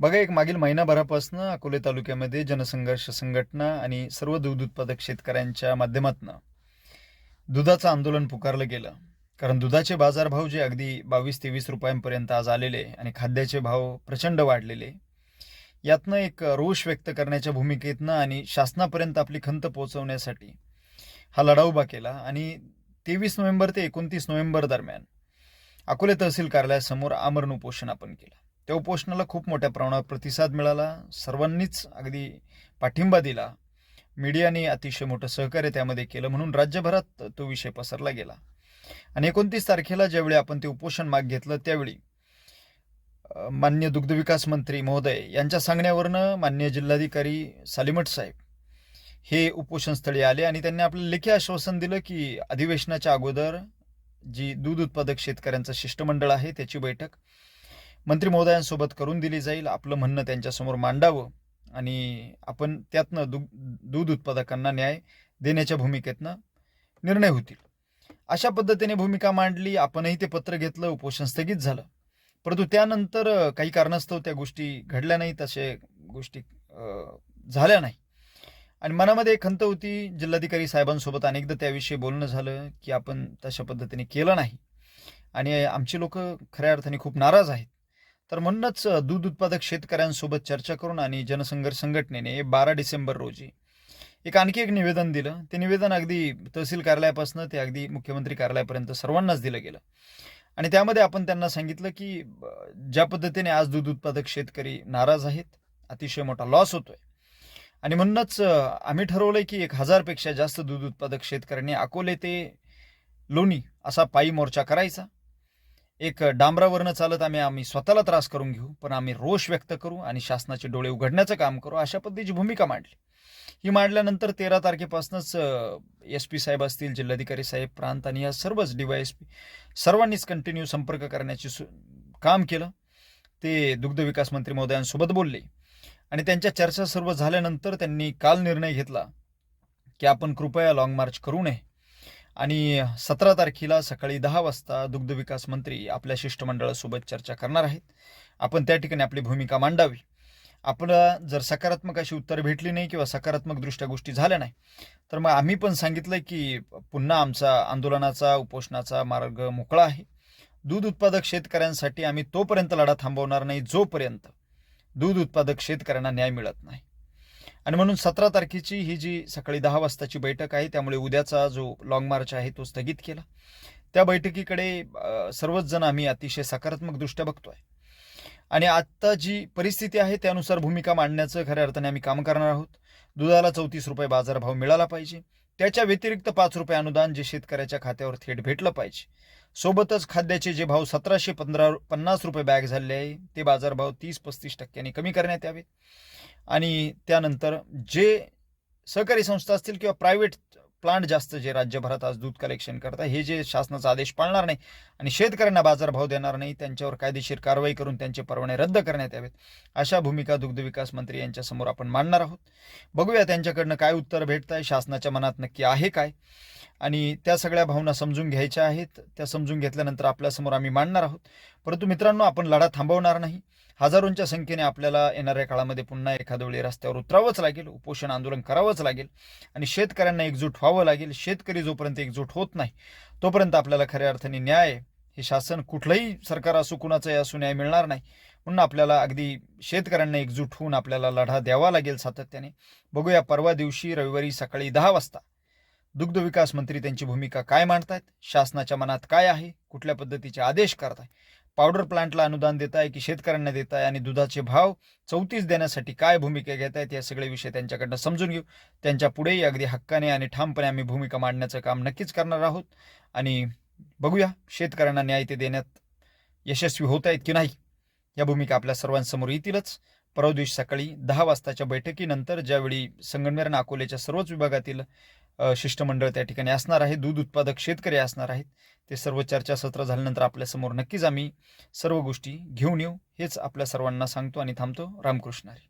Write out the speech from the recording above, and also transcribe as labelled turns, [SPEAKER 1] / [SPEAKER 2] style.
[SPEAKER 1] बघा एक मागील महिनाभरापासून अकोले तालुक्यामध्ये जनसंघर्ष संघटना आणि सर्व दूध उत्पादक शेतकऱ्यांच्या माध्यमातून दुधाचं आंदोलन पुकारलं गेलं. कारण दुधाचे बाजारभाव जे अगदी बावीस तेवीस रुपयांपर्यंत आज आलेले आणि खाद्याचे भाव प्रचंड वाढलेले यातनं एक रोष व्यक्त करण्याच्या भूमिकेतनं आणि शासनापर्यंत आपली खंत पोहोचवण्यासाठी हा लढा उभा केला आणि तेवीस नोव्हेंबर ते एकोणतीस नोव्हेंबर दरम्यान अकोले तहसील कार्यालयासमोर आमरण उपोषण आपण केलं. त्या उपोषणाला खूप मोठ्या प्रमाणावर प्रतिसाद मिळाला. सर्वांनीच अगदी पाठिंबा दिला. मीडियाने अतिशय मोठं सहकार्य त्यामध्ये केलं म्हणून राज्यभरात तो विषय पसरला गेला. आणि एकोणतीस तारखेला ज्यावेळी आपण ते उपोषण माग घेतलं त्यावेळी मान्य दुग्धविकास मंत्री महोदय यांच्या सांगण्यावरनं मान्य जिल्हाधिकारी सालिमठ साहेब हे उपोषणस्थळी आले आणि त्यांनी आपलं लेखी आश्वासन दिलं की अधिवेशनाच्या अगोदर जी दूध उत्पादक शेतकऱ्यांचं शिष्टमंडळ आहे त्याची बैठक मंत्री महोदयांसोबत करून दिली जाईल आपलं म्हणणं त्यांच्यासमोर मांडावं आणि आपण त्यातनं दु दूध उत्पादकांना न्याय देण्याच्या भूमिकेतनं निर्णय होतील. अशा पद्धतीने भूमिका मांडली आपणही ते पत्र घेतलं उपोषण स्थगित झालं. परंतु त्यानंतर काही कारणास्तव त्या गोष्टी घडल्या नाहीत असे गोष्टी झाल्या नाही. आणि मनामध्ये एक खंत होती जिल्हाधिकारी साहेबांसोबत अनेकदा त्याविषयी बोलणं झालं की आपण तशा पद्धतीने केलं नाही. आणि आमची लोक खऱ्या अर्थाने खूप नाराज आहेत. तर म्हणूनच दूध उत्पादक शेतकऱ्यांसोबत चर्चा करून आणि जनसंघर्ष संघटनेने बारा डिसेंबर रोजी एक आणखी एक निवेदन दिलं. ते निवेदन अगदी तहसील कार्यालयापासून ते अगदी मुख्यमंत्री कार्यालयापर्यंत सर्वांनाच दिलं गेलं. आणि त्यामध्ये आपण त्यांना सांगितलं की ज्या पद्धतीने आज दूध उत्पादक शेतकरी नाराज आहेत अतिशय मोठा लॉस होतोय. आणि म्हणूनच आम्ही ठरवलंय की एक हजारपेक्षा जास्त दूध उत्पादक शेतकऱ्यांनी अकोले ते लोणी असा पायी मोर्चा करायचा. एक डांबरावरनं चालत आम्ही आम्ही स्वतःला त्रास करून घेऊ पण आम्ही रोष व्यक्त करू आणि शासनाचे डोळे उघडण्याचं काम करू अशा पद्धतीची भूमिका मांडली. ही मांडल्यानंतर तेरा तारखेपासूनच एस पी साहेब असतील जिल्हाधिकारी साहेब प्रांत आणि या सर्वच डीवायएसपी सर्वांनीच कंटिन्यू संपर्क करण्याचे सु काम केलं. ते दुग्ध विकास मंत्री महोदयांसोबत बोलले. आणि त्यांच्या चर्चा सर्व झाल्यानंतर त्यांनी काल निर्णय घेतला की आपण कृपया लाँग मार्च करू नये. आणि सतरा तारखेला सकाळी दहा वाजता दुग्धविकास मंत्री आपल्या शिष्टमंडळासोबत चर्चा करणार आहेत. आपण त्या ठिकाणी आपली भूमिका मांडावी. आपल्याला जर सकारात्मक अशी उत्तर भेटली नाही किंवा सकारात्मकदृष्ट्या गोष्टी झाल्या नाही तर मग आम्ही पण सांगितलं की पुन्हा आमचा आंदोलनाचा उपोषणाचा मार्ग मोकळा आहे. दूध उत्पादक शेतकऱ्यांसाठी आम्ही तोपर्यंत लढा थांबवणार नाही जोपर्यंत दूध उत्पादक शेतकऱ्यांना न्याय मिळत नाही. आणि म्हणून सतरा तारखेची ही जी सकाळी दहा वाजताची बैठक आहे त्यामुळे उद्याचा जो लॉंग मार्च आहे तो स्थगित केला. त्या बैठकीकडे सर्वच जण आम्ही अतिशय सकारात्मक दृष्ट्या बघतोय. आणि आत्ता जी परिस्थिती आहे त्यानुसार भूमिका मांडण्याचं खऱ्या अर्थाने आम्ही काम करणार आहोत. दुधाला चौतीस रुपये बाजारभाव मिळाला पाहिजे. त्याच्या व्यतिरिक्त पाच रुपये अनुदान जे शेतकऱ्याच्या खात्यावर थेट भेटलं पाहिजे. सोबतच खाद्याचे जे भाव सतराशे पंधरा पन्नास रुपये बॅग झाले आहे ते बाजारभाव तीस पस्तीस टक्क्यांनी कमी करण्यात यावेत आणि त्यानंतर जे सहकारी संस्था असतील किंवा प्रायव्हेट प्लांट जास्त जे राज्यभरात आज दूध कलेक्शन करतात हे जे शासनाचा आदेश पाळणार नाही आणि शेतकऱ्यांना बाजारभाव देणार नाही त्यांच्यावर कायदेशीर कारवाई करून त्यांचे परवाने रद्द करण्यात यावेत अशा भूमिका दुग्धविकास मंत्री यांच्यासमोर आपण मांडणार आहोत. बघूया त्यांच्याकडनं काय उत्तर भेटत आहे शासनाच्या मनात नक्की आहे काय? आणि त्या सगळ्या भावना समजून घ्यायच्या आहेत त्या समजून घेतल्यानंतर आपल्यासमोर आम्ही मांडणार आहोत. परंतु मित्रांनो आपण लढा थांबवणार नाही. हजारोंच्या संख्येने आपल्याला येणाऱ्या काळामध्ये पुन्हा एखाद्या वेळी रस्त्यावर उतरावंच लागेल उपोषण आंदोलन करावंच लागेल आणि शेतकऱ्यांना एकजूट व्हावं लागेल. शेतकरी जोपर्यंत एकजूट होत नाही तोपर्यंत आपल्याला खऱ्या अर्थाने न्याय हे शासन कुठलंही सरकार असो कुणाचंही असो न्याय मिळणार नाही. म्हणून आपल्याला अगदी शेतकऱ्यांना एकजूट होऊन आपल्याला लढा द्यावा लागेल सातत्याने. बघूया परवा दिवशी रविवारी सकाळी दहा वाजता दुग्ध विकास मंत्री त्यांची भूमिका काय मांडतायत? शासनाच्या मनात काय आहे? कुठल्या पद्धतीचे आदेश करताय पावडर प्लांटला अनुदान देत आहे की शेतकऱ्यांना देत आहे आणि दुधाचे भाव चौतीस देण्यासाठी काय भूमिका घेत आहेत या सगळे विषय त्यांच्याकडनं समजून घेऊ. त्यांच्या पुढेही अगदी हक्काने आणि ठामपणे आम्ही भूमिका मांडण्याचं काम नक्कीच करणार आहोत. आणि बघूया शेतकऱ्यांना न्याय ते देण्यात यशस्वी होत आहेत की नाही? या भूमिका आपल्या सर्वांसमोर येतीलच. परवा दिवशी सकाळी दहा वाजताच्या बैठकीनंतर ज्यावेळी संगमनेर अकोल्याच्या सर्वच विभागातील शिष्टमंडळ त्या ठिकाणी असणार आहे. दूध उत्पादक शेतकरी असणार आहेत. ते सर्व चर्चासत्र झाल्यानंतर आपल्यासमोर नक्कीच आम्ही सर्व गोष्टी घेऊन येऊ. हेच आपल्या सर्वांना सांगतो आणि थांबतो. रामकृष्ण